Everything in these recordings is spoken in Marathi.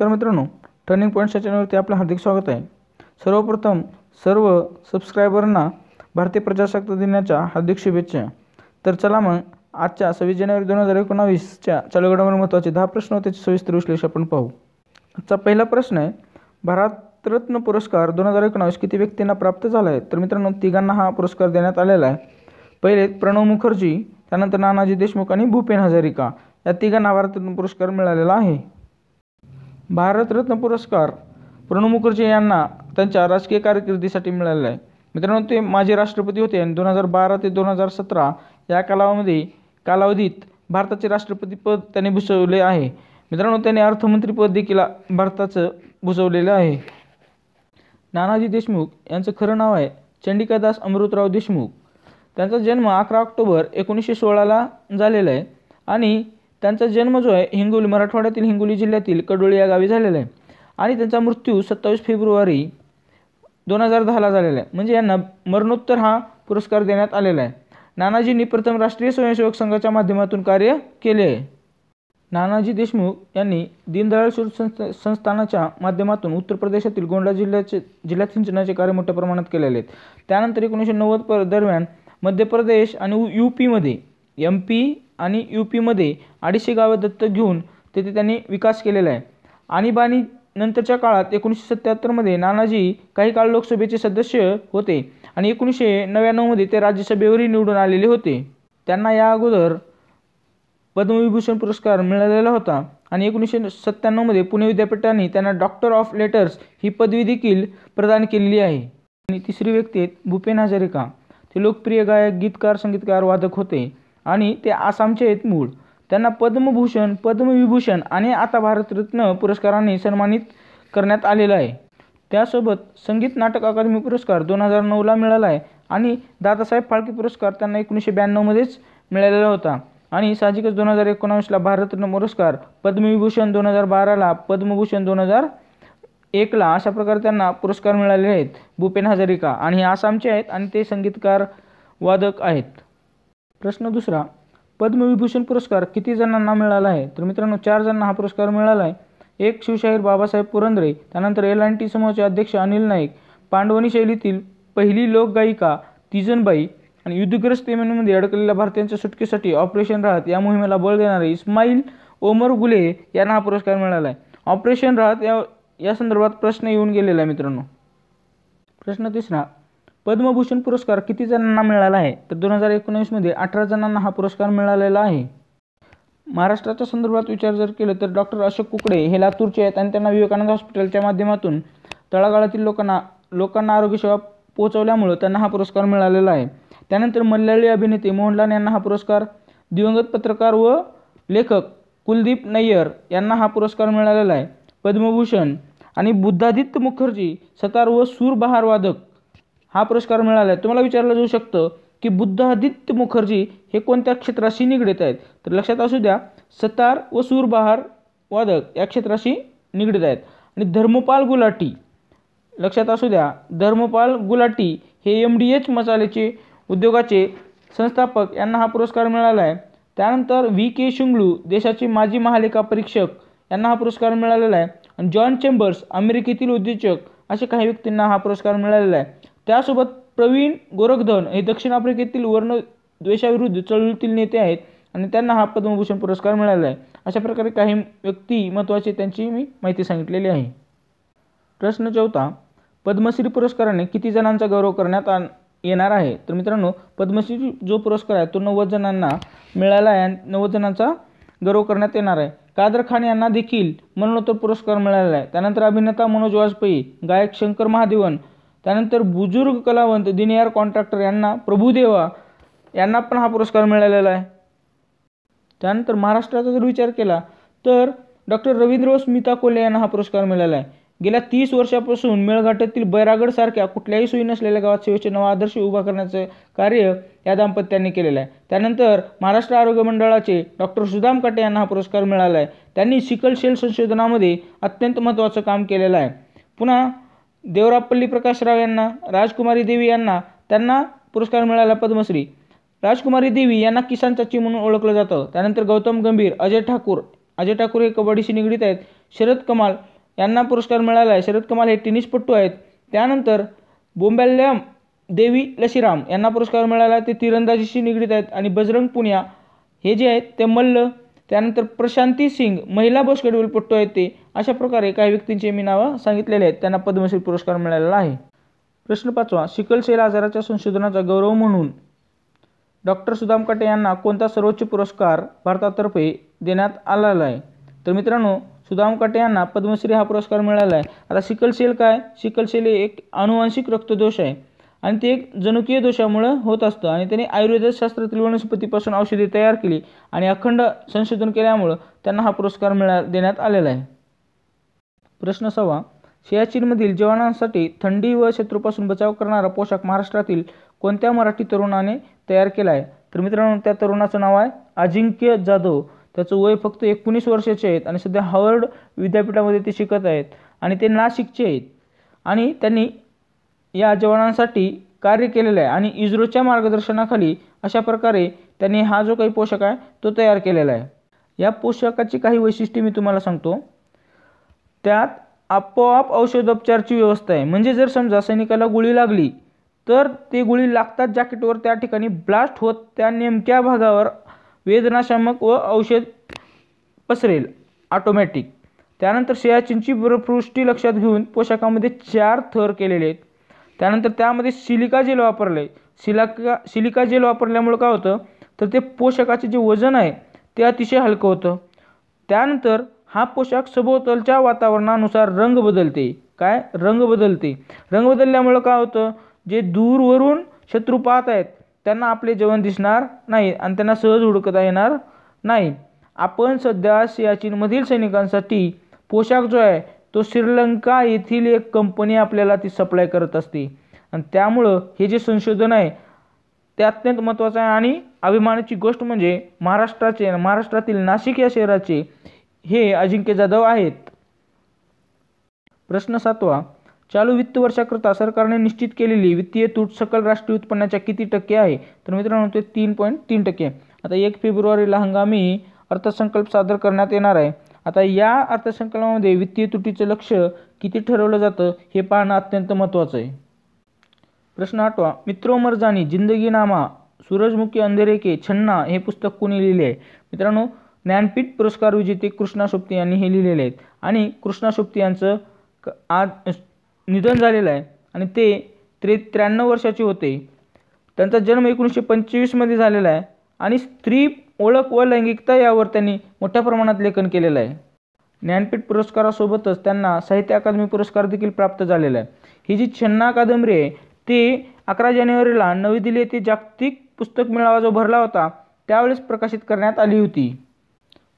नमस्कार मित्रांनो टर्निंग पॉईंट चॅनलवरती आपलं हार्दिक स्वागत आहे. सर्वप्रथम सर्व सबस्क्रायबरना भारतीय प्रजासत्ताक दिनाच्या हार्दिक शुभेच्छा. तर चला मग आजच्या सव्वीस जानेवारी दोन हजार एकोणावीसच्या चालू घडामोडी महत्त्वाचे दहा प्रश्न व त्याचे सविस्तर विश्लेषण आपण पाहू. आजचा पहिला प्रश्न आहे भारतरत्न पुरस्कार दोन हजार एकोणावीस किती व्यक्तींना प्राप्त झाला आहे? तर मित्रांनो तिघांना हा पुरस्कार देण्यात आलेला आहे. पहिले प्रणव मुखर्जी त्यानंतर नानाजी देशमुख आणि भूपेन हजारिका. या तिघांना भारतरत्न पुरस्कार मिळालेला आहे. भारतरत्न पुरस्कार प्रणव मुखर्जी यांना त्यांच्या राजकीय कारकिर्दीसाठी मिळालेला आहे. मित्रांनो ते माजी राष्ट्रपती होते आणि दोन हजार बारा ते दोन हजार सतरा या कालावधीमध्ये कालावधीत भारताचे राष्ट्रपतीपद त्यांनी भूषवले आहे. मित्रांनो त्यांनी अर्थमंत्रीपद देखील भारताचं भूषवलेलं आहे. नानाजी देशमुख यांचं खरं नाव आहे चंडिकादास अमृतराव देशमुख. त्यांचा जन्म अकरा ऑक्टोबर एकोणीसशे सोळाला झालेला आहे आणि त्यांचा जन्म जो आहे हिंगोली मराठवाड्यातील हिंगोली जिल्ह्यातील कडोळी या गावी झालेला आहे. आणि त्यांचा मृत्यू सत्तावीस फेब्रुवारी दोन हजार दहाला झालेला आहे. म्हणजे यांना मरणोत्तर हा पुरस्कार देण्यात आलेला आहे. नानाजींनी प्रथम राष्ट्रीय स्वयंसेवक संघाच्या माध्यमातून कार्य केले आहे. नानाजी देशमुख यांनी दीनदयाळ संस्थ संस्थानाच्या माध्यमातून उत्तर प्रदेशातील गोंडा जिल्ह्याचे जिल्ह्यात सिंचनाचे कार्य मोठ्या प्रमाणात केलेले आहेत. त्यानंतर एकोणीसशे नव्वद पर दरम्यान मध्य प्रदेश आणि यू पीमध्ये एम पी आणि यू पीमध्ये अडीचशे गावे दत्तक घेऊन तेथे त्यांनी विकास केलेला आहे. आणीबाणी नंतरच्या काळात एकोणीसशे सत्त्याहत्तरमध्ये नानाजी काही काळ लोकसभेचे सदस्य होते आणि एकोणीसशे नव्याण्णवमध्ये ते राज्यसभेवरही निवडून आलेले होते. त्यांना या अगोदर पद्मविभूषण पुरस्कार मिळालेला होता आणि एकोणीसशे सत्त्याण्णवमध्ये पुणे विद्यापीठाने त्यांना डॉक्टर ऑफ लेटर्स ही पदवी देखील प्रदान केलेली आहे. आणि तिसरी व्यक्ती आहेत भूपेन हजारिका. ते लोकप्रिय गायक गीतकार संगीतकार वादक होते. आणि ते आसामचे आहेत मूळ. त्यांना पद्मभूषण पद्मविभूषण आणि आता भारतरत्न पुरस्काराने सन्मानित करण्यात आलेलं आहे. त्यासोबत संगीत नाटक अकादमी पुरस्कार दोन हजार नऊला मिळाला आहे आणि दादासाहेब फाळके पुरस्कार त्यांना एकोणीसशे ब्याण्णवमध्येच मिळालेला होता. आणि साहजिकच दोन हजार एकोणावीसला भारतरत्न पुरस्कार पद्मविभूषण दोन हजार बाराला पद्मभूषण दोन हजार एकला अशा प्रकारे त्यांना पुरस्कार मिळालेले आहेत. भूपेन हजारिका आणि हे आसामचे आहेत आणि ते संगीतकार वादक आहेत. प्रश्न दुसरा पद्मविभूषण पुरस्कार किती जणांना मिळाला आहे? तर मित्रांनो चार जणांना हा पुरस्कार मिळाला आहे. एक शिवशाहीर बाबासाहेब पुरंदरे त्यानंतर एल अँड टी समूहाचे अध्यक्ष अनिल नाईक पांडवनी शैलीतील पहिली लोकगायिका तिजनबाई आणि युद्धग्रस्त येमेनमध्ये अडकलेल्या भारतीयांच्या सुटकेसाठी ऑपरेशन राहत या मोहिमेला बळ देणारे इस्माईल ओमर गुले यांना हा पुरस्कार मिळाला आहे. ऑपरेशन राहत या या संदर्भात प्रश्न येऊन गेलेला आहे मित्रांनो. प्रश्न तिसरा पद्मभूषण पुरस्कार किती जणांना मिळाला आहे? तर दोन हजार एकोणीसमध्ये अठरा जणांना हा पुरस्कार मिळालेला आहे. महाराष्ट्राच्या संदर्भात विचार जर केलं तर डॉक्टर अशोक कुकडे हे लातूरचे आहेत आणि त्यांना विवेकानंद हॉस्पिटलच्या माध्यमातून तळागाळातील लोकांना लोकांना आरोग्यसेवा पोहोचवल्यामुळं त्यांना हा पुरस्कार मिळालेला आहे. त्यानंतर मल्याळी अभिनेते मोहनलाल यांना हा पुरस्कार दिवंगत पत्रकार व लेखक कुलदीप नय्यर यांना हा पुरस्कार मिळालेला आहे. पद्मभूषण आणि बुद्धादित्य मुखर्जी सतार व सूर बहारवादक हा पुरस्कार मिळाला आहे तुम्हाला विचारलं जाऊ शकतं की बुद्धादित्य मुखर्जी हे कोणत्या क्षेत्राशी निगडीत आहेत? तर लक्षात असू द्या सतार व सूर बहार वादक या क्षेत्राशी निगडीत आहेत. आणि धर्मपाल गुलाटी लक्षात असू द्या धर्मपाल गुलाटी हे एम डी एच मसाल्याचे उद्योगाचे संस्थापक यांना हा पुरस्कार मिळाला आहे त्यानंतर व्ही के शुंगलू देशाचे माजी महालेखा परीक्षक यांना हा पुरस्कार मिळालेला आहे. आणि जॉन चेंबर्स अमेरिकेतील उद्योजक असे काही व्यक्तींना हा पुरस्कार मिळालेला आहे. त्यासोबत प्रवीण गोरखधन हे दक्षिण आफ्रिकेतील वर्ण द्वेषाविरुद्ध चळवळीतील नेते आहेत आणि त्यांना हा पद्मभूषण पुरस्कार मिळाला आहे. अशा प्रकारे काही व्यक्ती महत्त्वाचे त्यांची मी माहिती सांगितलेली आहे. प्रश्न चौथा पद्मश्री पुरस्काराने किती जणांचा गौरव करण्यात आण येणार आहे? तर मित्रांनो पद्मश्री जो पुरस्कार आहे तो नव्वद जणांना मिळाला आहे आणि नव्वद जणांचा गौरव करण्यात येणार आहे. कादर खान यांना देखील मरणोत्तर पुरस्कार मिळाला आहे. त्यानंतर अभिनेता मनोज वाजपेयी गायक शंकर महादेवन त्यानंतर बुजुर्ग कलावंत दिनयार कॉन्ट्रॅक्टर यांना प्रभुदेवा यांना पण हा पुरस्कार मिळालेला आहे. त्यानंतर महाराष्ट्राचा जर विचार केला तर डॉक्टर रवींद्र स्मिता कोल्हे यांना हा पुरस्कार मिळाला आहे. गेल्या तीस वर्षापासून मेळघाटातील बैरागडसारख्या कुठल्याही सोयी नसलेल्या गावात सेवेचे नवा आदर्श उभा करण्याचं कार्य या दाम्पत्यांनी केलेलं आहे. त्यानंतर महाराष्ट्र आरोग्य मंडळाचे डॉक्टर सुदाम काटे यांना हा पुरस्कार मिळाला आहे. त्यांनी सिकल सेल संशोधनामध्ये अत्यंत महत्त्वाचं काम केलेलं आहे. पुन्हा देवरापल्ली प्रकाशराव यांना राजकुमारी देवी यांना त्यांना पुरस्कार मिळाला पद्मश्री. राजकुमारी देवी यांना किसान चाची म्हणून ओळखलं जातं. त्यानंतर गौतम गंभीर अजय ठाकूर अजय ठाकूर हे कबड्डीशी निगडीत आहेत. शरद कमाल यांना पुरस्कार मिळाला आहे शरद कमाल हे टेनिसपटू आहेत. त्यानंतर बोंबॅल्यम देवी लशीराम यांना पुरस्कार मिळाला. ते तिरंदाजीशी निगडीत आहेत. आणि बजरंग पुनिया हे जे आहेत ते मल्ल त्यानंतर प्रशांती सिंग महिला बास्केटबॉलपटू आहेत ते. अशा प्रकारे काही व्यक्तींचे मी नावं सांगितलेले आहेत. त्यांना पद्मश्री पुरस्कार मिळालेला आहे. प्रश्न पाचवा सिकलसेल आजाराच्या संशोधनाचा गौरव म्हणून. डॉक्टर सुदाम काटे यांना कोणता सर्वोच्च पुरस्कार भारतातर्फे देण्यात आलेला आहे? तर मित्रांनो सुदाम काटे यांना पद्मश्री हा पुरस्कार मिळाला आहे. आता सिकलसेल काय? सिकलसेल हे एक अनुवांशिक रक्तदोष आहे. आणि ते एक जनुकीय दोषामुळं होत असतं. आणि त्यांनी आयुर्वेदशास्त्रातील वनस्पतीपासून औषधे तयार केली आणि अखंड संशोधन केल्यामुळं त्यांना हा पुरस्कार मिळा देण्यात आलेला आहे. प्रश्न सव्वा. सियाचीनमधील जवानांसाठी थंडी व शत्रूपासून बचाव करणारा पोशाख महाराष्ट्रातील कोणत्या मराठी तरुणाने तयार केला आहे? तर मित्रांनो त्या तरुणाचं नाव आहे अजिंक्य जाधव. त्याचं वय फक्त एकोणीस वर्षाचे आहेत आणि सध्या हार्वर्ड विद्यापीठामध्ये ते शिकत आहेत आणि ते नाशिकचे आहेत. आणि त्यांनी या जवानांसाठी कार्य केलेलं आहे आणि इस्रोच्या मार्गदर्शनाखाली अशा प्रकारे त्यांनी हा जो काही पोशाख आहे तो तयार केलेला आहे. या पोशाखाची काही वैशिष्ट्ये मी तुम्हाला सांगतो. त्यात आपोआप औषधोपचारची व्यवस्था आहे. म्हणजे जर समजा सैनिकाला गोळी लागली तर ते गोळी लागतात जॅकेटवर त्या ठिकाणी ब्लास्ट होत त्या नेमक्या भागावर वेदनाशामक व औषध पसरेल ऑटोमॅटिक त्यानंतर सियाचिनची बर्फवृष्टी लक्षात घेऊन पोशाखामध्ये चार थर केलेले आहेत. त्यानंतर त्यामध्ये सिलिका जेल वापरलं आहे सिलाका सिलिका जेल वापरल्यामुळं काय होतं? तर ते पोशाखाचे जे वजन आहे ते अतिशय हलकं होतं. त्यानंतर हा पोशाख सभोवतालच्या वातावरणानुसार रंग बदलते. काय? रंग बदलते. रंग बदलल्यामुळं काय होतं? जे दूरवरून शत्रू पाहत आहेत त्यांना आपले जेवण दिसणार नाही आणि त्यांना सहज हुडकता येणार नाही. आपण सध्या सियाचीनमधील सैनिकांसाठी पोशाख जो आहे तो श्रीलंका येथील एक कंपनी आपल्याला ती सप्लाय करत असते. आणि त्यामुळं हे जे संशोधन आहे ते अत्यंत महत्त्वाचं आहे. आणि अभिमानाची गोष्ट म्हणजे महाराष्ट्राचे महाराष्ट्रातील नाशिक या शहराचे हे अजिंक्य जाधव आहेत. प्रश्न सातवा चालू वित्त वर्षाकरता सरकारने निश्चित केलेली वित्तीय तूट सकल राष्ट्रीय उत्पन्नाच्या किती टक्के आहे? तर मित्रांनो ते तीन पॉईंट तीन टक्के. आता एक फेब्रुवारीला हंगामी अर्थसंकल्प सादर करण्यात येणार आहे. आता या अर्थसंकल्पामध्ये वित्तीय तुटीचं लक्ष किती ठरवलं जातं हे पाहणं अत्यंत महत्त्वाचं आहे. प्रश्न आठवा मित्रो मर्जानी जिंदगीनामा सूरजमुखी अंधेरे के छन्ना हे पुस्तक कोणी लिहिले आहे? मित्रांनो ज्ञानपीठ पुरस्कार विजेते कृष्णा सोबती यांनी हे लिहिलेले आहेत. आणि कृष्णा सोबती यांचं आज निधन झालेलं आहे. आणि ते त्रे त्र्याण्णव वर्षाचे होते. त्यांचा जन्म एकोणीसशे पंचवीसमध्ये झालेला आहे. आणि स्त्री ओळख व लैंगिकता यावर त्यांनी मोठ्या प्रमाणात लेखन केलेलं आहे. ज्ञानपीठ पुरस्कारासोबतच त्यांना साहित्य अकादमी पुरस्कार देखील प्राप्त झालेला आहे. ही जी छन्ना कादंबरी आहे ती अकरा जानेवारीला नवी दिल्ली येथे जागतिक पुस्तक मेळावा जो भरला होता त्यावेळेस प्रकाशित करण्यात आली होती.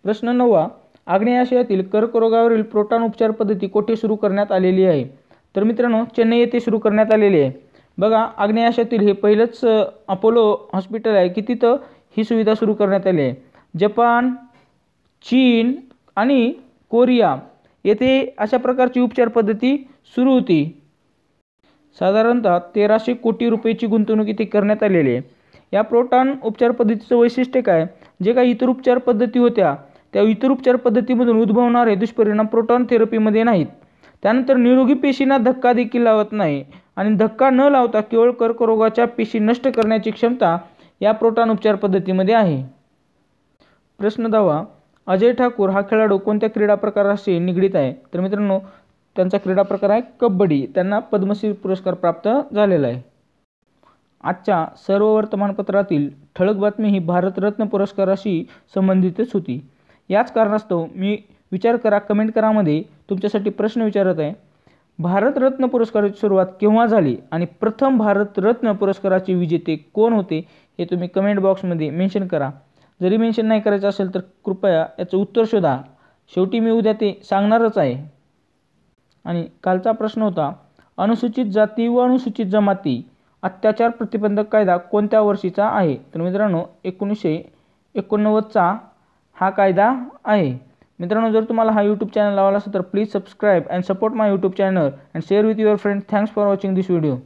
प्रश्न नववा आग्नेयाशयातील कर्करोगावरील प्रोटॉन उपचार पद्धती कोठे सुरू करण्यात आलेली आहे? तर मित्रांनो चेन्नई येथे सुरू करण्यात आलेली आहे. बघा आग्नेय आशियातील हे पहिलंच अपोलो हॉस्पिटल आहे. की तिथं ही सुविधा सुरू करण्यात आली आहे. जपान चीन आणि कोरिया येथे अशा प्रकारची उपचार पद्धती सुरू होती. साधारणतः तेराशे कोटी रुपयेची गुंतवणूक इथे करण्यात आलेली आहे. या प्रोटॉन उपचार पद्धतीचं वैशिष्ट्य काय? जे काही इतर उपचार पद्धती होत्या त्या इतर उपचार पद्धतीमधून उद्भवणारे दुष्परिणाम प्रोटॉन थेरपीमध्ये नाहीत. त्यानंतर निरोगी पेशींना धक्का देखील लावत नाही आणि धक्का न लावता केवळ कर्करोगाच्या पेशी नष्ट करण्याची क्षमता या प्रोटॉन उपचार पद्धतीमध्ये आहे. प्रश्न दहावा अजय ठाकूर हा खेळाडू कोणत्या क्रीडा प्रकाराशी निगडीत आहे? तर मित्रांनो त्यांचा क्रीडा प्रकार आहे कबड्डी. त्यांना पद्मश्री पुरस्कार प्राप्त झालेला आहे. आजच्या सर्व वर्तमानपत्रातील ठळक बातमी ही भारतरत्न पुरस्काराशी संबंधितच होती. याच कारणास्तव मी विचार करा कमेंट करामध्ये तुमच्यासाठी प्रश्न विचारत आहे. भारतरत्न पुरस्काराची सुरुवात केव्हा झाली आणि प्रथम भारतरत्न पुरस्काराचे विजेते कोण होते हे तुम्ही कमेंट बॉक्समध्ये मेन्शन करा. जरी मेन्शन नाही करायचं असेल तर कृपया याचं उत्तर शोधा. शेवटी मी उद्या ते सांगणारच आहे. आणि कालचा प्रश्न होता अनुसूचित जाती व अनुसूचित जमाती अत्याचार प्रतिबंधक कायदा कोणत्या वर्षीचा आहे? तर मित्रांनो एकोणीसशे एकोणनव्वदचा हा कायदा आहे. मित्रांनो जर तुम्हाला हा यूट्यूब चॅनल लावला असेल तर please subscribe and support my YouTube channel and share with your friend thanks for watching this video